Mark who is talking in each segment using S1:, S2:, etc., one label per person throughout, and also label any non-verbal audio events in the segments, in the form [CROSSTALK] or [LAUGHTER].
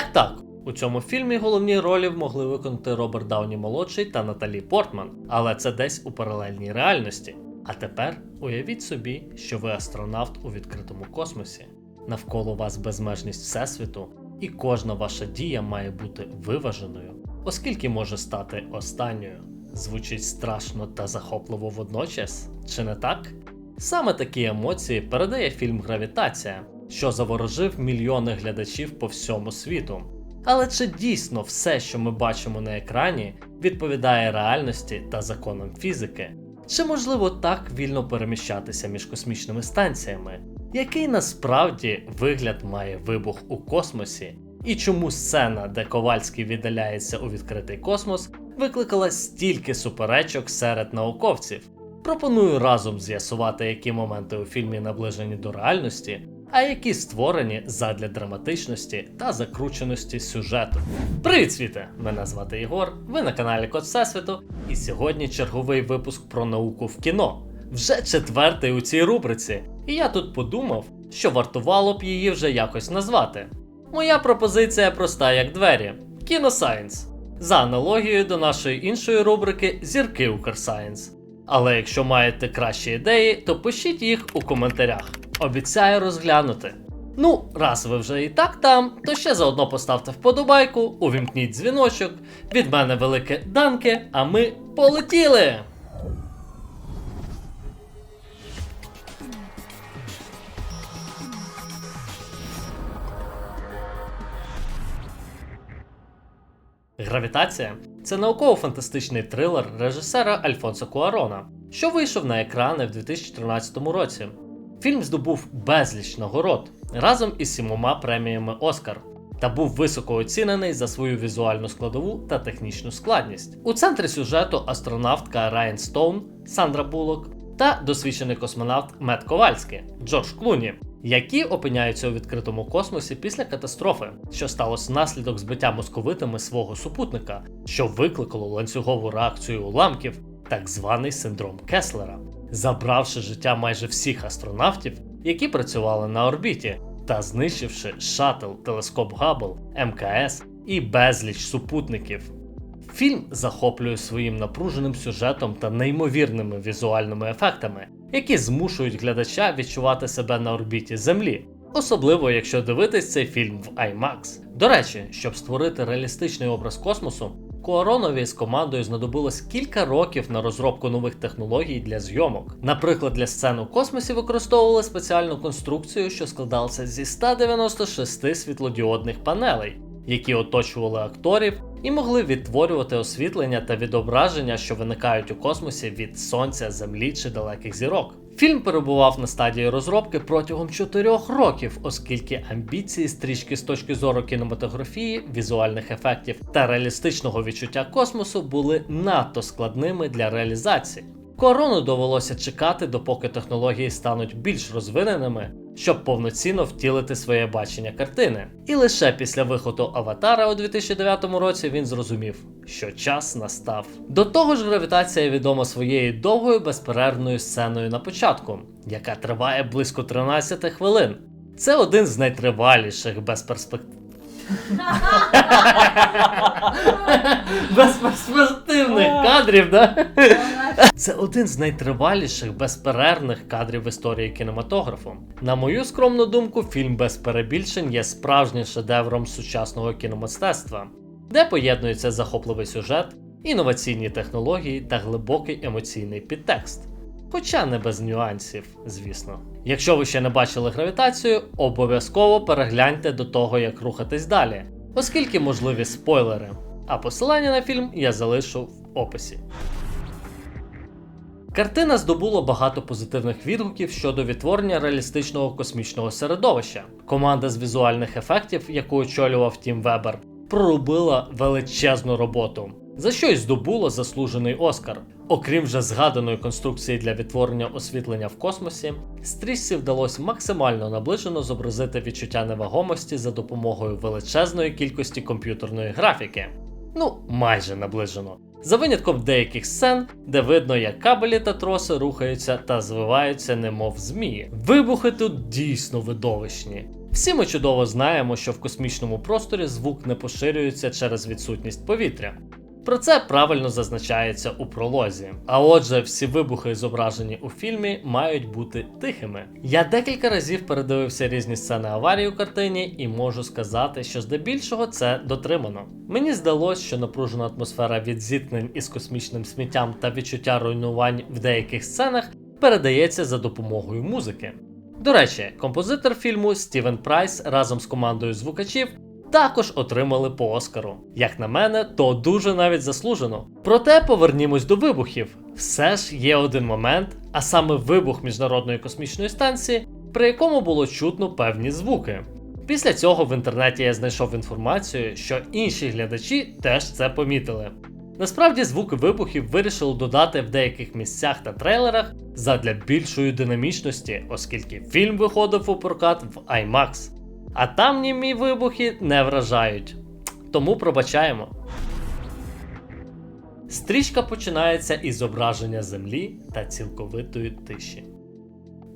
S1: Так, так. У цьому фільмі головні ролі могли виконати Роберт Дауні молодший та Наталі Портман, але це десь у паралельній реальності. А тепер уявіть собі, що ви астронавт у відкритому космосі. Навколо вас безмежність всесвіту, і кожна ваша дія має бути виваженою, оскільки може стати останньою. Звучить страшно та захопливо водночас, чи не так? Саме такі емоції передає фільм Гравітація, що заворожив мільйони глядачів по всьому світу. Але чи дійсно все, що ми бачимо на екрані, відповідає реальності та законам фізики? Чи можливо так вільно переміщатися між космічними станціями? Який насправді вигляд має вибух у космосі? І чому сцена, де Ковальський віддаляється у відкритий космос, викликала стільки суперечок серед науковців? Пропоную разом з'ясувати, які моменти у фільмі наближені до реальності, а які створені задля драматичності та закрученості сюжету. Привіт, світе! Мене звати Ігор, ви на каналі Код Всесвіту, і сьогодні черговий випуск про науку в кіно. Вже четвертий у цій рубриці, і я тут подумав, що вартувало б її вже якось назвати. Моя пропозиція проста як двері: Кіносайенс. За аналогією до нашої іншої рубрики Зірки Укрсайенс. Але якщо маєте кращі ідеї, то пишіть їх у коментарях. Обіцяю розглянути. Ну, раз ви вже і так там, то ще заодно поставте вподобайку, увімкніть дзвіночок. Від мене велике данки, а ми полетіли! Гравітація це науково-фантастичний трилер режисера Альфонсо Куарона, що вийшов на екрани в 2013 році. Фільм здобув безліч нагород разом із сімома преміями Оскар та був високо оцінений за свою візуальну складову та технічну складність. У центрі сюжету астронавтка Райан Стоун, Сандра Буллок та досвідчений космонавт Мет Ковальський Джордж Клуні, які опиняються у відкритому космосі після катастрофи, що сталося внаслідок збиття московитами свого супутника, що викликало ланцюгову реакцію уламків, так званий синдром Кеслера, забравши життя майже всіх астронавтів, які працювали на орбіті, та знищивши шаттл, телескоп Габл, МКС і безліч супутників. Фільм захоплює своїм напруженим сюжетом та неймовірними візуальними ефектами, які змушують глядача відчувати себе на орбіті Землі, особливо якщо дивитись цей фільм в IMAX. До речі, щоб створити реалістичний образ космосу, Куаронові з командою знадобилось кілька років на розробку нових технологій для зйомок. Наприклад, для сцен у космосі використовували спеціальну конструкцію, що складалася зі 196 світлодіодних панелей, які оточували акторів і могли відтворювати освітлення та відображення, що виникають у космосі від сонця, землі чи далеких зірок. Фільм перебував на стадії розробки протягом 4 років, оскільки амбіції стрічки з точки зору кінематографії, візуальних ефектів та реалістичного відчуття космосу були надто складними для реалізації. Корону довелося чекати, допоки технології стануть більш розвиненими, щоб повноцінно втілити своє бачення картини. І лише після виходу Аватара у 2009 році він зрозумів, що час настав. До того ж, гравітація відома своєю довгою безперервною сценою на початку, яка триває близько 13 хвилин. Це один з найтриваліших безперспектив. [LAUGHS] Безперспективних кадрів, да? Це один з найтриваліших безперервних кадрів в історії кінематографу. На мою скромну думку, фільм без перебільшень є справжнім шедевром сучасного кіномистецтва, де поєднується захопливий сюжет, інноваційні технології та глибокий емоційний підтекст. Хоча не без нюансів, звісно. Якщо ви ще не бачили гравітацію, обов'язково перегляньте до того, як рухатись далі, оскільки можливі спойлери. А посилання на фільм я залишу в описі. Картина здобула багато позитивних відгуків щодо відтворення реалістичного космічного середовища. Команда з візуальних ефектів, яку очолював Тім Вебер, проробила величезну роботу, за що й здобула заслужений Оскар. Окрім вже згаданої конструкції для відтворення освітлення в космосі, стрічці вдалося максимально наближено зобразити відчуття невагомості за допомогою величезної кількості комп'ютерної графіки. Ну, майже наближено. За винятком деяких сцен, де видно, як кабелі та троси рухаються та звиваються, немов змії. Вибухи тут дійсно видовищні. Всі ми чудово знаємо, що в космічному просторі звук не поширюється через відсутність повітря. Про це правильно зазначається у пролозі. А отже, всі вибухи, зображені у фільмі, мають бути тихими. Я декілька разів передивився різні сцени аварії у картині і можу сказати, що здебільшого це дотримано. Мені здалося, що напружена атмосфера від зіткнень із космічним сміттям та відчуття руйнувань в деяких сценах передається за допомогою музики. До речі, композитор фільму Стівен Прайс разом з командою звукачів також отримали по Оскару. Як на мене, то дуже навіть заслужено. Проте повернімось до вибухів. Все ж є один момент, а саме вибух міжнародної космічної станції, при якому було чутно певні звуки. Після цього в інтернеті я знайшов інформацію, що інші глядачі теж це помітили. Насправді звуки вибухів вирішили додати в деяких місцях та трейлерах задля більшої динамічності, оскільки фільм виходив у прокат в IMAX. А там німі вибухи не вражають. Тому пробачаємо. Стрічка починається із зображення Землі та цілковитої тиші.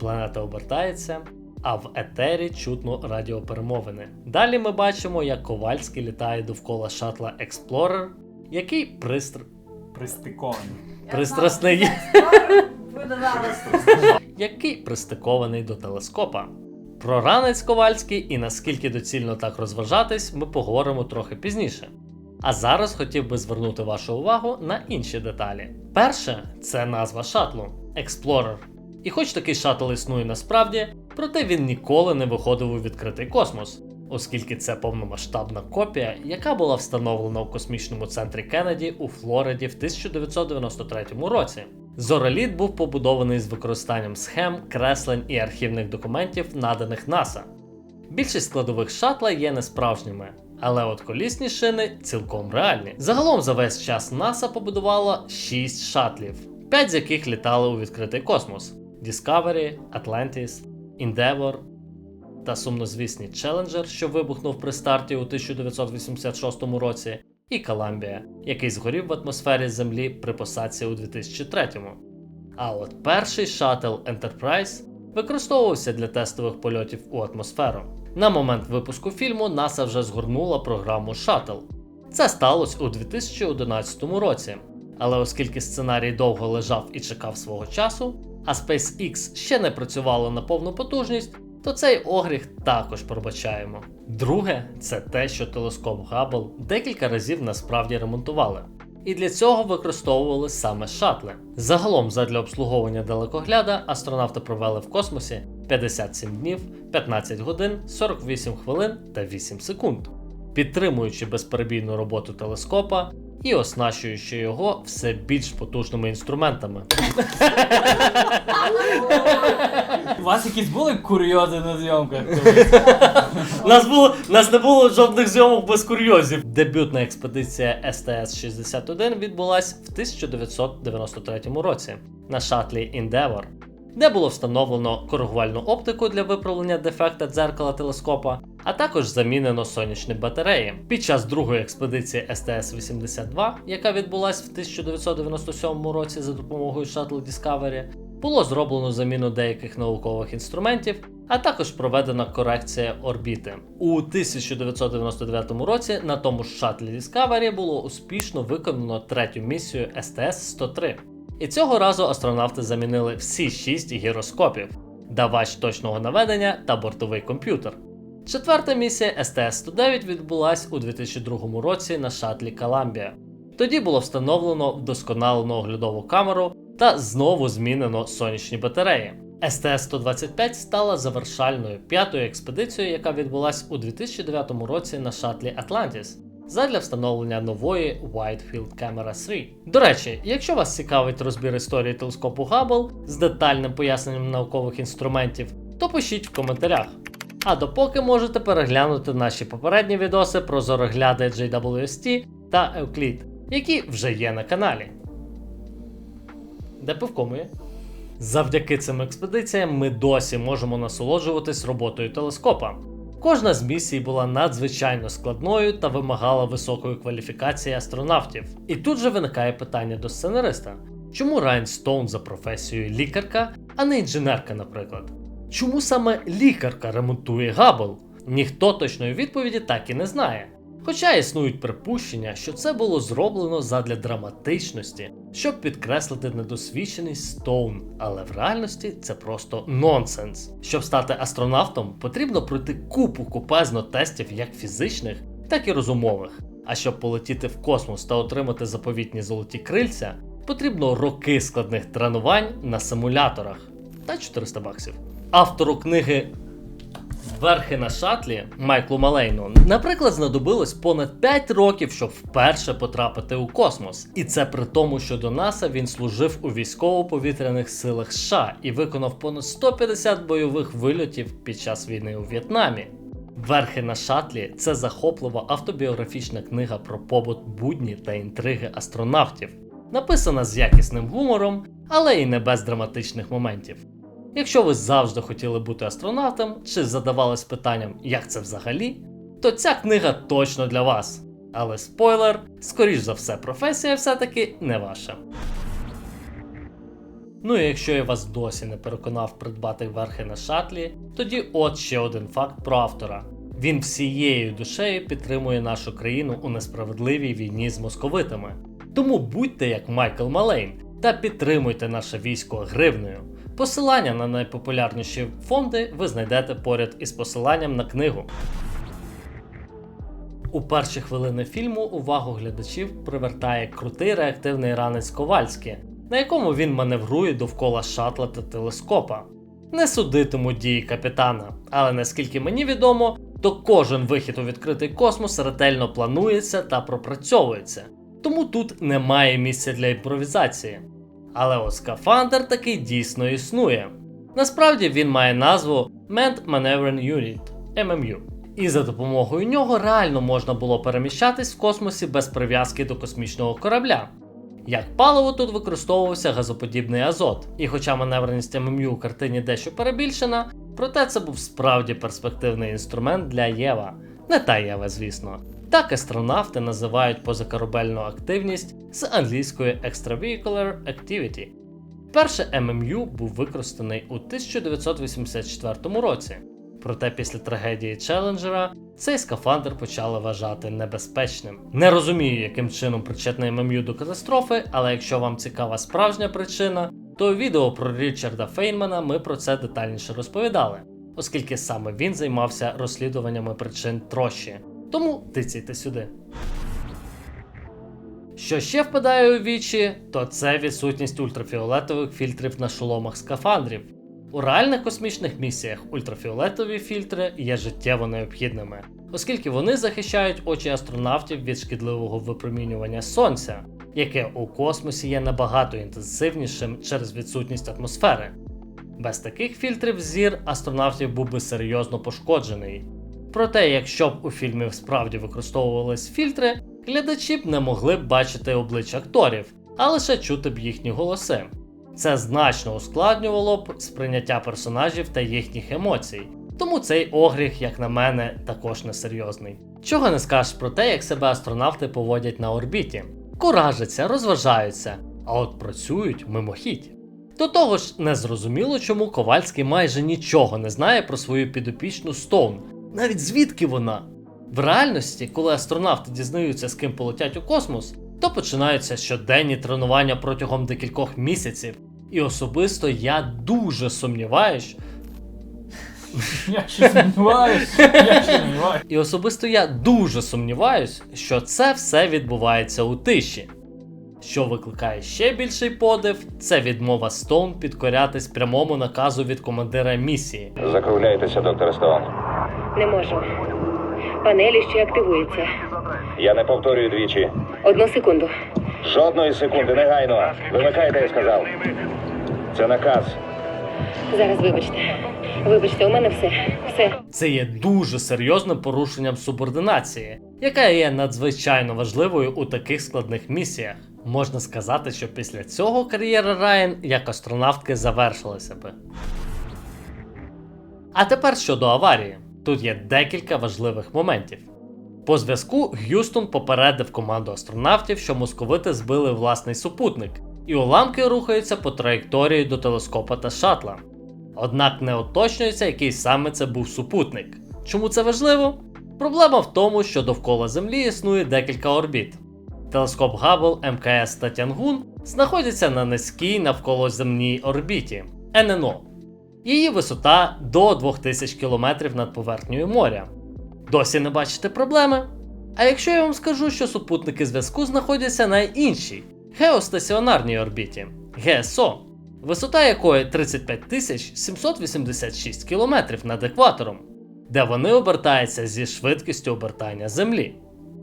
S1: Планета обертається, а в етері чутно радіоперемовини. Далі ми бачимо, як Ковальський літає довкола шатла Explorer, який пристр...
S2: Пристикований.
S1: пристрасний, який пристикований до телескопа. Про ранець Ковальський і наскільки доцільно так розважатись, ми поговоримо трохи пізніше. А зараз хотів би звернути вашу увагу на інші деталі. Перше це назва шатлу Explorer. І хоч такий шаттл існує насправді, проте він ніколи не виходив у відкритий космос, оскільки це повномасштабна копія, яка була встановлена у космічному центрі Кеннеді у Флориді в 1993 році. Зореліт був побудований з використанням схем, креслень і архівних документів, наданих НАСА. Більшість складових шатла є несправжніми, але от колісні шини цілком реальні. Загалом за весь час НАСА побудувало 6 шатлів, 5 з яких літали у відкритий космос: Discovery, Atlantis, Endeavour та сумнозвісний Challenger, що вибухнув при старті у 1986 році, і Columbia, який згорів в атмосфері Землі при посадці у 2003. А от перший шаттл Enterprise використовувався для тестових польотів у атмосферу. На момент випуску фільму НАСА вже згорнула програму Shuttle. Це сталося у 2011 році. Але оскільки сценарій довго лежав і чекав свого часу, а SpaceX ще не працювало на повну потужність, то цей огріх також пробачаємо. Друге, це те, що телескоп Габл декілька разів насправді ремонтували. І для цього використовували саме шатли. Загалом, задля обслуговування далекогляда, астронавти провели в космосі 57 днів, 15 годин, 48 хвилин та 8 секунд, підтримуючи безперебійну роботу телескопа і оснащуючи його все більш потужними інструментами.
S2: У вас якісь були курйози на зйомках?
S1: Нас було нас не було жодних зйомок без курйозів. Дебютна експедиція СТС-61 відбулась в 1993 році на шатлі Endeavour, де було встановлено коригувальну оптику для виправлення дефекта дзеркала телескопа, а також замінено сонячні батареї. Під час другої експедиції СТС-82, яка відбулась в 1997 році за допомогою шатлу Discovery, було зроблено заміну деяких наукових інструментів, а також проведена корекція орбіти. У 1999 році на тому ж шатлі Discovery було успішно виконано третю місію СТС-103. І цього разу астронавти замінили всі шість гіроскопів, давач точного наведення та бортовий комп'ютер. Четверта місія СТС-109 відбулась у 2002 році на шатлі Columbia. Тоді було встановлено вдосконалену оглядову камеру та знову змінено сонячні батареї. СТС-125 стала завершальною п'ятою експедицією, яка відбулась у 2009 році на шатлі Atlantis задля встановлення нової Whitefield Camera 3. До речі, якщо вас цікавить розбір історії телескопу Hubble з детальним поясненням наукових інструментів, то пишіть в коментарях. А допоки можете переглянути наші попередні відоси про зорогляди JWST та Euclid, які вже є на каналі. Де пивко моє? Завдяки цим експедиціям ми досі можемо насолоджуватись роботою телескопа. Кожна з місій була надзвичайно складною та вимагала високої кваліфікації астронавтів. І тут же виникає питання до сценариста: чому Райан Стоун за професією лікарка, а не інженерка, наприклад? Чому саме лікарка ремонтує Габл? Ніхто точної відповіді так і не знає. Хоча існують припущення, що це було зроблено задля драматичності, щоб підкреслити недосвідченість Стоун, але в реальності це просто нонсенс. Щоб стати астронавтом, потрібно пройти купу купезно тестів як фізичних, так і розумових. А щоб полетіти в космос та отримати заповітні золоті крильця, потрібно роки складних тренувань на симуляторах та 400 баксів. Автору книги Верхи на шатлі Майклу Малейну, наприклад, знадобилось понад 5 років, щоб вперше потрапити у космос. І це при тому, що до НАСА він служив у військово-повітряних силах США і виконав понад 150 бойових вильотів під час війни у В'єтнамі. Верхи на шатлі це захоплива автобіографічна книга про побут будні та інтриги астронавтів, написана з якісним гумором, але і не без драматичних моментів. Якщо ви завжди хотіли бути астронавтом чи задавались питанням, як це взагалі, то ця книга точно для вас. Але спойлер, скоріш за все, професія все-таки не ваша. Ну і якщо я вас досі не переконав придбати верхи на шатлі, тоді от ще один факт про автора. Він всією душею підтримує нашу країну у несправедливій війні з московитами. Тому будьте як Майкл Малейн та підтримуйте наше військо гривнею. Посилання на найпопулярніші фонди ви знайдете поряд із посиланням на книгу. У перші хвилини фільму увагу глядачів привертає крутий реактивний ранець Ковальський, на якому він маневрує довкола шатла та телескопа. Не судитиму дії капітана, але наскільки мені відомо, то кожен вихід у відкритий космос ретельно планується та пропрацьовується, тому тут немає місця для імпровізації. Але от скафандр такий дійсно існує. Насправді він має назву Manned Maneuvering Unit MMU. І за допомогою нього реально можна було переміщатись в космосі без прив'язки до космічного корабля. Як паливо тут використовувався газоподібний азот, і хоча маневреність ММЮ у картині дещо перебільшена, проте це був справді перспективний інструмент для Єва. Не та звісно. Так астронавти називають позакорабельну активність з англійської Extravehicular Activity. Перший ММЮ був використаний у 1984 році. Проте після трагедії Челленджера цей скафандр почали вважати небезпечним. Не розумію, яким чином причетний ММЮ до катастрофи, але якщо вам цікава справжня причина, то у відео про Річарда Фейнмана ми про це детальніше розповідали, оскільки саме він займався розслідуваннями причин трощі. Тому тицяйте сюди. Що ще впадає у вічі, то це відсутність ультрафіолетових фільтрів на шоломах скафандрів. У реальних космічних місіях ультрафіолетові фільтри є життєво необхідними, оскільки вони захищають очі астронавтів від шкідливого випромінювання сонця, яке у космосі є набагато інтенсивнішим через відсутність атмосфери. Без таких фільтрів зір астронавтів був би серйозно пошкоджений. Проте, якщо б у фільмі справді використовувались фільтри, глядачі б не могли б бачити обличчя акторів, а лише чути б їхні голоси. Це значно ускладнювало б сприйняття персонажів та їхніх емоцій. Тому цей огріх, як на мене, також несерйозний. Чого не скажеш про те, як себе астронавти поводять на орбіті. Куражаться, розважаються, а от працюють мимохідь. До того ж, незрозуміло, чому Ковальський майже нічого не знає про свою підопічну Стоун, навіть звідки вона. В реальності, коли астронавти дізнаються, з ким полетять у космос, то починаються щоденні тренування протягом декількох місяців. І особисто я дуже сумніваюсь,
S2: Я ще сумніваюсь, я ще сумніваюсь.
S1: і особисто я дуже сумніваюсь, що це все відбувається у тиші. Що викликає ще більший подив, це відмова Стоун підкорятись прямому наказу від командира місії.
S3: Закругляйтеся, доктор Стоун.
S4: Не можу. Панелі ще активуються.
S3: Я не повторюю двічі.
S4: Одну секунду.
S3: Жодної секунди, негайно. Вимикайте, я сказав. Це наказ.
S4: Зараз вибачте. Вибачте, у мене все. Все.
S1: Це є дуже серйозним порушенням субординації, яка є надзвичайно важливою у таких складних місіях. Можна сказати, що після цього кар'єра Райан як астронавтки завершилася би. А тепер щодо аварії. Тут є декілька важливих моментів. По зв'язку Г'юстон попередив команду астронавтів, що московити збили власний супутник, і уламки рухаються по траєкторії до телескопа та шатла. Однак не уточнюється, який саме це був супутник. Чому це важливо? Проблема в тому, що довкола Землі існує декілька орбіт. Телескоп Габл, МКС та Тянгун знаходяться на низькій навколоземній орбіті ННО. Її висота до 2000 км над поверхнею моря. Досі не бачите проблеми? А якщо я вам скажу, що супутники зв'язку знаходяться на іншій геостаціонарній орбіті ГСО, висота якої 35 786 км над екватором, де вони обертаються зі швидкістю обертання Землі.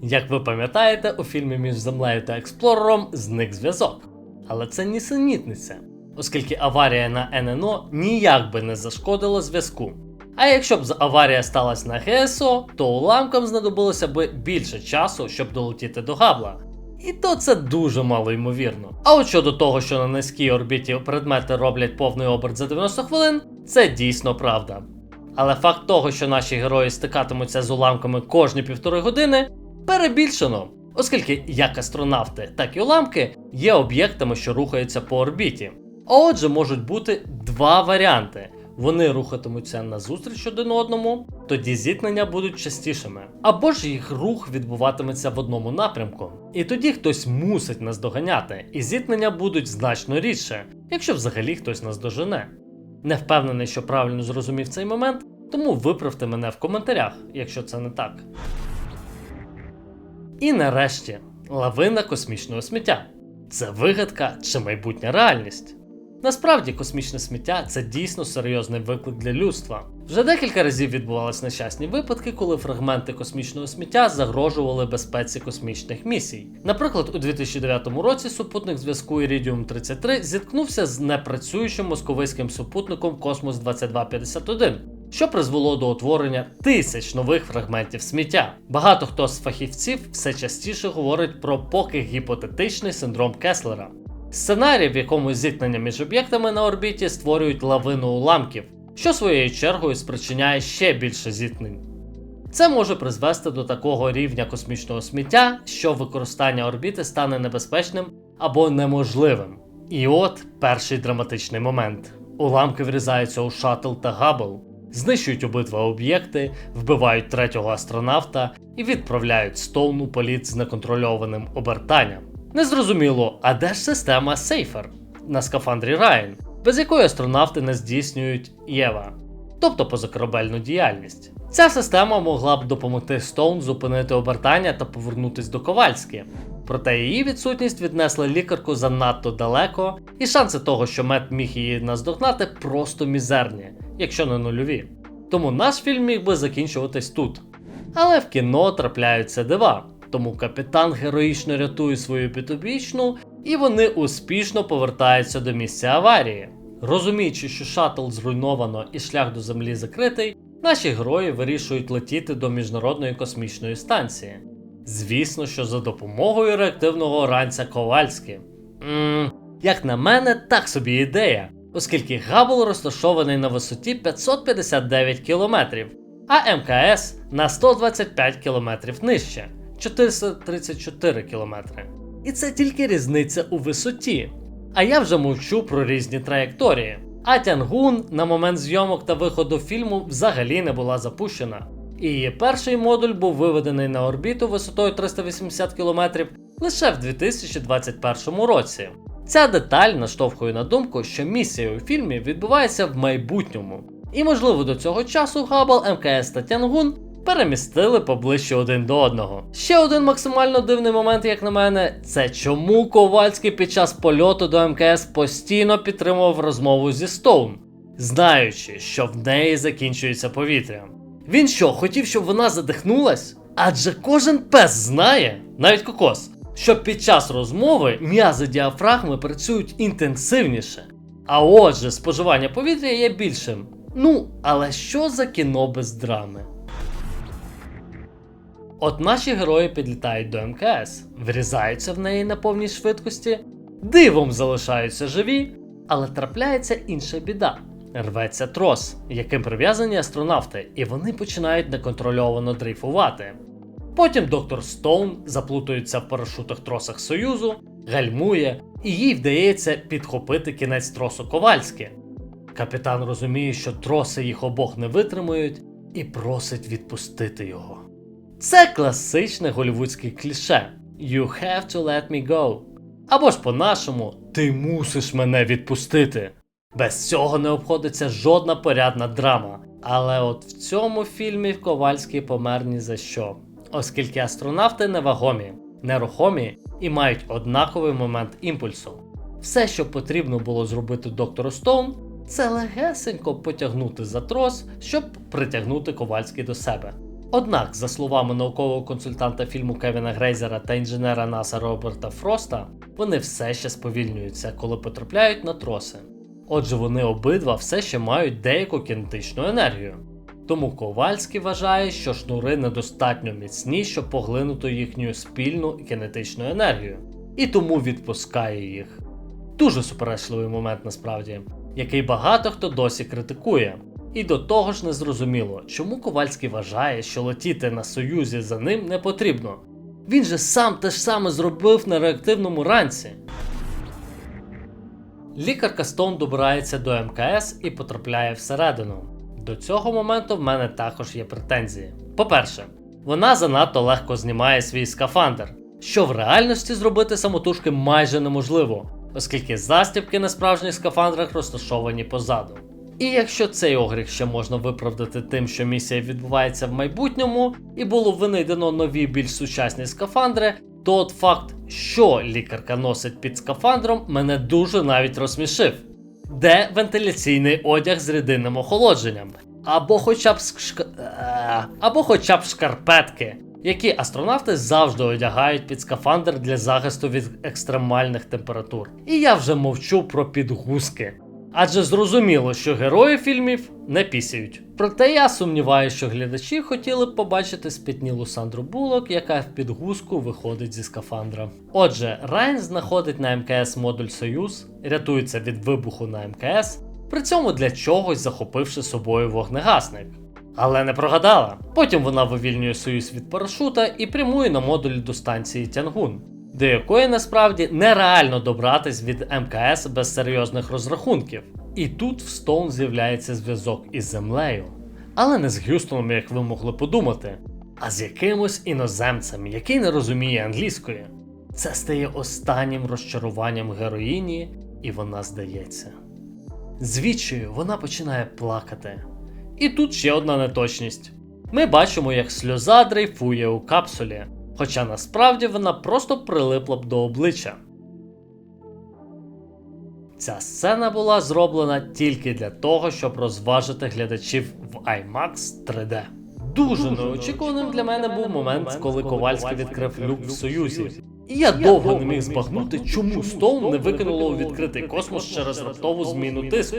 S1: Як ви пам'ятаєте, у фільмі між Землею та Експлорером зник зв'язок. Але це нісенітниця, оскільки аварія на ННО ніяк би не зашкодила зв'язку. А якщо б аварія сталася на ГСО, то уламкам знадобилося б більше часу, щоб долетіти до Габла. І то це дуже мало ймовірно. А от щодо того, що на низькій орбіті предмети роблять повний оберт за 90 хвилин, це дійсно правда. Але факт того, що наші герої стикатимуться з уламками кожні півтори години, перебільшено, оскільки як астронавти, так і уламки є об'єктами, що рухаються по орбіті. А отже, можуть бути два варіанти. Вони рухатимуться назустріч один одному, тоді зіткнення будуть частішими. Або ж їх рух відбуватиметься в одному напрямку. І тоді хтось мусить нас доганяти, і зіткнення будуть значно рідше, якщо взагалі хтось нас дожене. Не впевнений, що правильно зрозумів цей момент, тому виправте мене в коментарях, якщо це не так. І нарешті лавина космічного сміття. Це вигадка чи майбутня реальність. Насправді, космічне сміття це дійсно серйозний виклик для людства. Вже декілька разів відбувалися нещасні випадки, коли фрагменти космічного сміття загрожували безпеці космічних місій. Наприклад, у 2009 році супутник зв'язку Iridium 33 зіткнувся з непрацюючим московицьким супутником Космос 2251. Що призвело до утворення тисяч нових фрагментів сміття. Багато хто з фахівців все частіше говорить про поки гіпотетичний синдром Кеслера. Сценарій, в якому зіткнення між об'єктами на орбіті створюють лавину уламків, що своєю чергою спричиняє ще більше зіткнень. Це може призвести до такого рівня космічного сміття, що використання орбіти стане небезпечним або неможливим. І от перший драматичний момент: уламки врізаються у шаттл та габл, знищують обидва об'єкти, вбивають третього астронавта і відправляють Стоун у політ з неконтрольованим обертанням. Незрозуміло, а де ж система Сейфер на скафандрі Райан, без якої астронавти не здійснюють Єва, тобто позакорабельну діяльність. Ця система могла б допомогти Стоун зупинити обертання та повернутись до Ковальськи. Проте її відсутність віднесла лікарку занадто далеко, і шанси того, що мед міг її наздогнати, просто мізерні, якщо не нульові. Тому наш фільм міг би закінчуватись тут. Але в кіно трапляються дива, тому капітан героїчно рятує свою підопічну, і вони успішно повертаються до місця аварії. Розуміючи, що шаттл зруйновано і шлях до землі закритий, наші герої вирішують летіти до міжнародної космічної станції. Звісно, що за допомогою реактивного ранця Ковальськи. Ммм, як на мене, так собі ідея, оскільки Габл розташований на висоті 559 км, а МКС на 125 км нижче 434 км. І це тільки різниця у висоті. А я вже мовчу про різні траєкторії. А Тянгун на момент зйомок та виходу фільму взагалі не була запущена. І її перший модуль був виведений на орбіту висотою 380 км лише в 2021 році. Ця деталь наштовхує на думку, що місія у фільмі відбувається в майбутньому. І можливо до цього часу Хаббл, МКС та Тянгун перемістили поближче один до одного. Ще один максимально дивний момент, як на мене, це чому Ковальський під час польоту до МКС постійно підтримував розмову зі Стоун, знаючи, що в неї закінчується повітря. Він що, хотів, щоб вона задихнулась? Адже кожен пес знає, навіть кокос, що під час розмови м'язи діафрагми працюють інтенсивніше. А отже, споживання повітря є більшим. Ну, але що за кіно без драми? От наші герої підлітають до МКС, врізаються в неї на повній швидкості, дивом залишаються живі, але трапляється інша біда. Рветься трос, яким прив'язані астронавти, і вони починають неконтрольовано дрейфувати. Потім доктор Стоун заплутується в парашутах тросах Союзу, гальмує, і їй вдається підхопити кінець тросу Ковальськи. Капітан розуміє, що троси їх обох не витримують, і просить відпустити його. Це класичне голівудське кліше You have to let me go. Або ж по-нашому, ти мусиш мене відпустити. Без цього не обходиться жодна порядна драма. Але от в цьому фільмі Ковальський помер ні за що, оскільки астронавти невагомі, нерухомі і мають однаковий момент імпульсу. Все, що потрібно було зробити доктору Стоун, це легесенько потягнути за трос, щоб притягнути Ковальський до себе. Однак, за словами наукового консультанта фільму Кевіна Грейзера та інженера НАСА Роберта Фроста, вони все ще сповільнюються, коли потрапляють на троси. Отже, вони обидва все ще мають деяку кінетичну енергію. Тому Ковальський вважає, що шнури недостатньо міцні, щоб поглинути їхню спільну кінетичну енергію, і тому відпускає їх. Дуже суперечливий момент насправді, який багато хто досі критикує. І до того ж незрозуміло, чому Ковальський вважає, що летіти на Союзі за ним не потрібно. Він же сам те ж саме зробив на реактивному ранці. Лікарка Стоун добирається до МКС і потрапляє всередину. До цього моменту в мене також є претензії. По-перше, вона занадто легко знімає свій скафандр, що в реальності зробити самотужки майже неможливо, оскільки застібки на справжніх скафандрах розташовані позаду. І якщо цей огріх ще можна виправдати тим, що місія відбувається в майбутньому, і було винайдено нові більш сучасні скафандри, то от факт, що лікарка носить під скафандром, мене дуже навіть розсмішив. Де вентиляційний одяг з рідинним охолодженням? Або хоча б шк... е, або хоча б шкарпетки, які астронавти завжди одягають під скафандр для захисту від екстремальних температур. І я вже мовчу про підгузки. Адже зрозуміло, що герої фільмів не пісяють. Проте я сумніваюся, що глядачі хотіли б побачити спітнілу Сандру Булок, яка в підгузку виходить зі скафандра. Отже, Райан знаходить на МКС модуль Союз, рятується від вибуху на МКС, при цьому для чогось захопивши собою вогнегасник. Але не прогадала. Потім вона вивільнює Союз від парашута і прямує на модуль до станції Тянгун, до якої насправді нереально добратись від МКС без серйозних розрахунків. І тут в Стоун з'являється зв'язок із землею. Але не з Гюстоном, як ви могли подумати, а з якимось іноземцем, який не розуміє англійської. Це стає останнім розчаруванням героїні, і вона здається. Звідчою вона починає плакати. І тут ще одна неточність. Ми бачимо, як сльоза дрейфує у капсулі, хоча насправді вона просто прилипла б до обличчя. Ця сцена була зроблена тільки для того, щоб розважити глядачів в IMAX 3D. Дуже неочікуваним для мене був момент, коли Ковальський відкрив люк в Союзі. І я довго не міг збагнути, чому Стоун не викинуло у відкритий космос через раптову зміну тиску.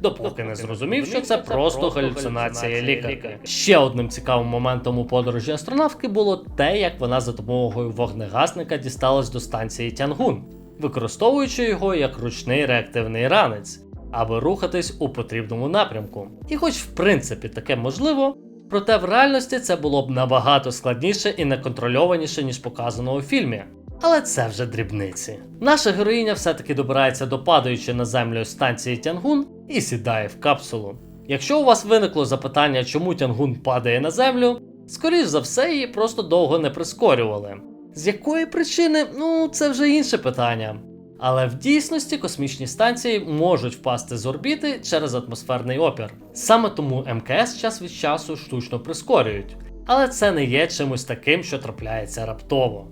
S1: Допоки не зрозумів, що це просто галюцинація лікарки. Ще одним цікавим моментом у подорожі астронавтки було те, як вона за допомогою вогнегасника дісталась до станції Тянгун, використовуючи його як ручний реактивний ранець, аби рухатись у потрібному напрямку. І хоч в принципі таке можливо, проте в реальності це було б набагато складніше і неконтрольованіше, ніж показано у фільмі. Але це вже дрібниці. Наша героїня все-таки добирається до падаючої на землю станції Тянгун і сідає в капсулу. Якщо у вас виникло запитання, чому Тянгун падає на землю, скоріш за все її просто довго не прискорювали. З якої причини, ну це вже інше питання. Але в дійсності космічні станції можуть впасти з орбіти через атмосферний опір. Саме тому МКС час від часу штучно прискорюють. Але це не є чимось таким, що трапляється раптово.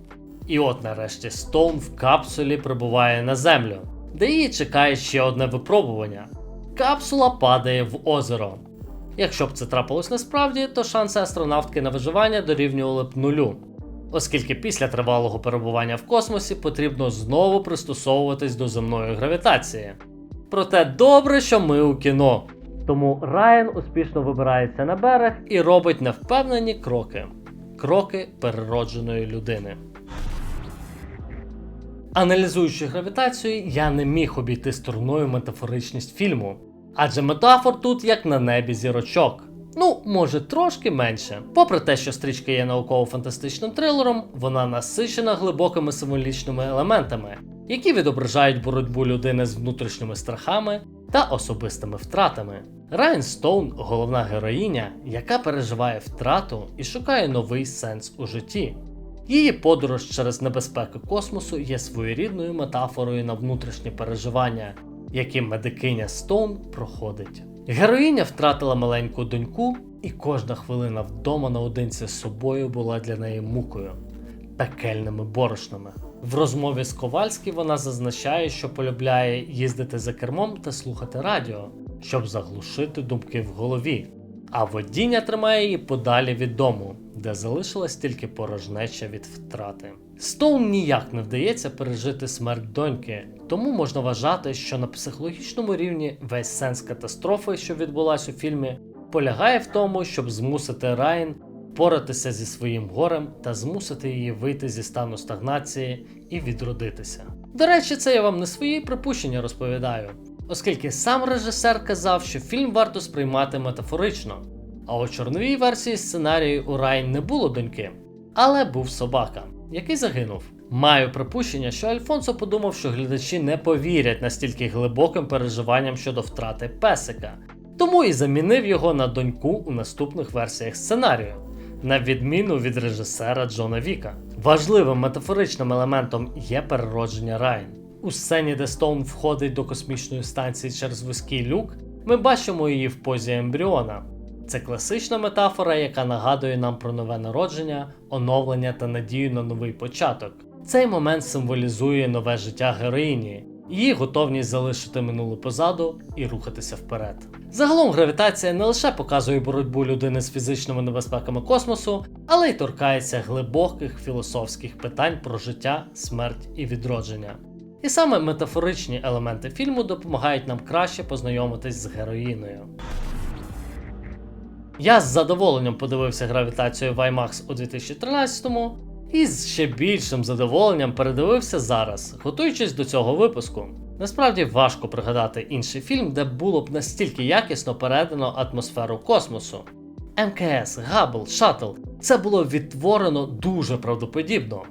S1: І от нарешті Стоун в капсулі прибуває на землю, де її чекає ще одне випробування. Капсула падає в озеро. Якщо б це трапилось насправді, то шанси астронавтки на виживання дорівнювали б нулю. Оскільки після тривалого перебування в космосі потрібно знову пристосовуватись до земної гравітації. Проте добре, що ми у кіно. Тому Райан успішно вибирається на берег і робить невпевнені кроки. Кроки переродженої людини. Аналізуючи гравітацію, я не міг обійти стороною метафоричність фільму. Адже метафор тут як на небі зірочок. Ну, може, трошки менше. Попри те, що стрічка є науково-фантастичним трилером, вона насичена глибокими символічними елементами, які відображають боротьбу людини з внутрішніми страхами та особистими втратами. Райан Стоун головна героїня, яка переживає втрату і шукає новий сенс у житті. Її подорож через небезпеки космосу є своєрідною метафорою на внутрішні переживання, які медикиня Стоун проходить. Героїня втратила маленьку доньку, і кожна хвилина вдома наодинці з собою була для неї мукою, пекельними борошнами. В розмові з Ковальським вона зазначає, що полюбляє їздити за кермом та слухати радіо, щоб заглушити думки в голові. А водіння тримає її подалі від дому, де залишилась тільки порожнеча від втрати. Стоун ніяк не вдається пережити смерть доньки, тому можна вважати, що на психологічному рівні весь сенс катастрофи, що відбулась у фільмі, полягає в тому, щоб змусити Райан впоратися зі своїм горем та змусити її вийти зі стану стагнації і відродитися. До речі, це я вам не свої припущення розповідаю, оскільки сам режисер казав, що фільм варто сприймати метафорично. А у чорновій версії сценарію у Райан не було доньки, але був собака, який загинув. Маю припущення, що Альфонсо подумав, що глядачі не повірять настільки глибоким переживанням щодо втрати песика, тому і замінив його на доньку у наступних версіях сценарію, на відміну від режисера Джона Віка. Важливим метафоричним елементом є переродження Райан. У сцені, де Стоун входить до космічної станції через вузький люк, ми бачимо її в позі ембріона. Це класична метафора, яка нагадує нам про нове народження, оновлення та надію на новий початок. Цей момент символізує нове життя героїні, її готовність залишити минуле позаду і рухатися вперед. Загалом гравітація не лише показує боротьбу людини з фізичними небезпеками космосу, але й торкається глибоких філософських питань про життя, смерть і відродження. І саме метафоричні елементи фільму допомагають нам краще познайомитись з героїною. Я з задоволенням подивився гравітацію в IMAX у 2013-му і з ще більшим задоволенням передивився зараз, готуючись до цього випуску. Насправді важко пригадати інший фільм, де було б настільки якісно передано атмосферу космосу. МКС, Габл, Шаттл це було відтворено дуже правдоподібно.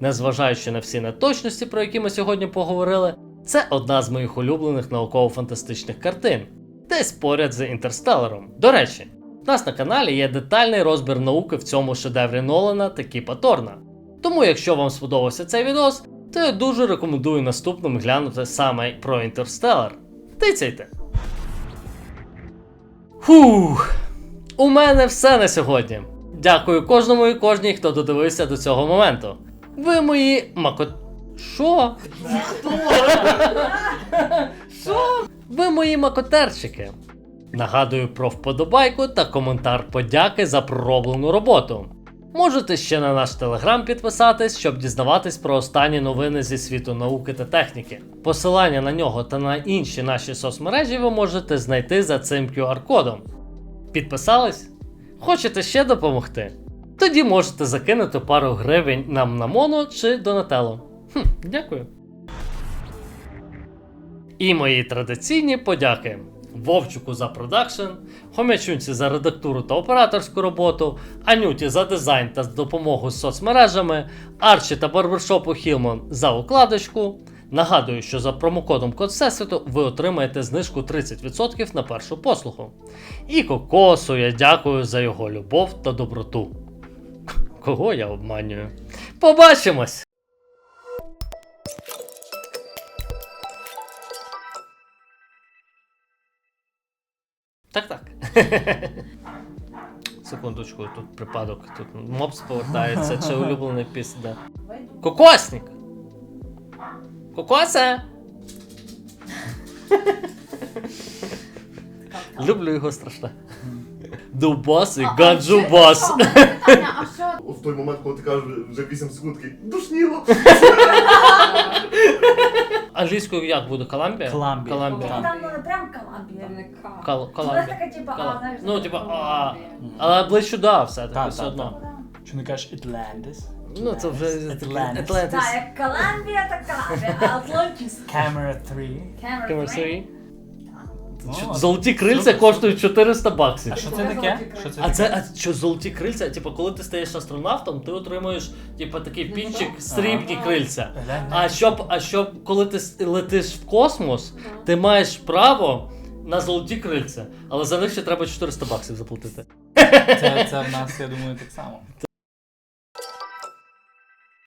S1: Незважаючи на всі неточності, про які ми сьогодні поговорили, це одна з моїх улюблених науково-фантастичних картин, десь поряд з інтерстелером. До речі, у нас на каналі є детальний розбір науки в цьому шедеврі Нолана та Кіпа Торна. Тому, якщо вам сподобався цей відос, то я дуже рекомендую наступним глянути саме про Інтерстелар. Тицяйте! Фух! У мене все на сьогодні. Дякую кожному і кожній, хто додивився до цього моменту. Ви мої мако. Що? Що? Ви мої макотерчики. Нагадую про вподобайку та коментар подяки за пророблену роботу. Можете ще на наш телеграм підписатись, щоб дізнаватись про останні новини зі світу науки та техніки. Посилання на нього та на інші наші соцмережі ви можете знайти за цим QR-кодом. Підписались? Хочете ще допомогти? Тоді можете закинути пару гривень нам на Моно чи Донателло. Хм, дякую. І мої традиційні подяки. Вовчуку за продакшн, Хомячунці за редактуру та операторську роботу, Анюті за дизайн та допомогу з соцмережами, Арчі та барбершопу Хілмон за укладочку. Нагадую, що за промокодом Код Всесвіту ви отримаєте знижку 30% на першу послугу. І Кокосу я дякую за його любов та доброту. Кого я обманюю? Побачимось! Так, так. [LAUGHS] Секундочку, тут припадок. Тут мопс повертається, чи улюблений пісня. Кокосник! Кокосе! Люблю його страшно. Дубас і гаджубас.
S5: Питання.
S6: В той момент, коли ти кажеш вже 8 секунд, такий душніло. [LAUGHS]
S1: Англійською як буде? Коламбія?
S2: Коламбія.
S1: Коламбія.
S5: Там ну, не прям Коламбія.
S1: Кал-
S5: Вона
S1: Коламбія.
S5: така, типа,
S1: Кол-
S5: а, знаєш,
S1: Ну, типа, а, але ближче да, все-таки
S2: Так,
S1: все
S2: так,
S1: одно.
S2: Чи не кажеш Atlantis?
S1: Ну, це вже
S2: Atlantis.
S1: Атлантис.
S5: Так, як Коламбія, так Коламбія, а Атлантис.
S2: Camera 3.
S5: Camera
S1: Camera
S5: 3.
S1: 3. Що-
S2: О,
S1: Золоті крильця
S2: супер,
S1: коштують 400 баксів.
S2: А що це таке? Що це
S1: А
S2: таке?
S1: це а що золоті крильця? Типу, коли ти стаєш астронавтом, ти отримуєш типу, такий пінчик срібні крильця. А щоб, а щоб коли ти с- летиш в космос, ти маєш право на золоті крильця, але за них ще треба 400 баксів заплатити.
S2: Це, це в нас, я думаю, так само.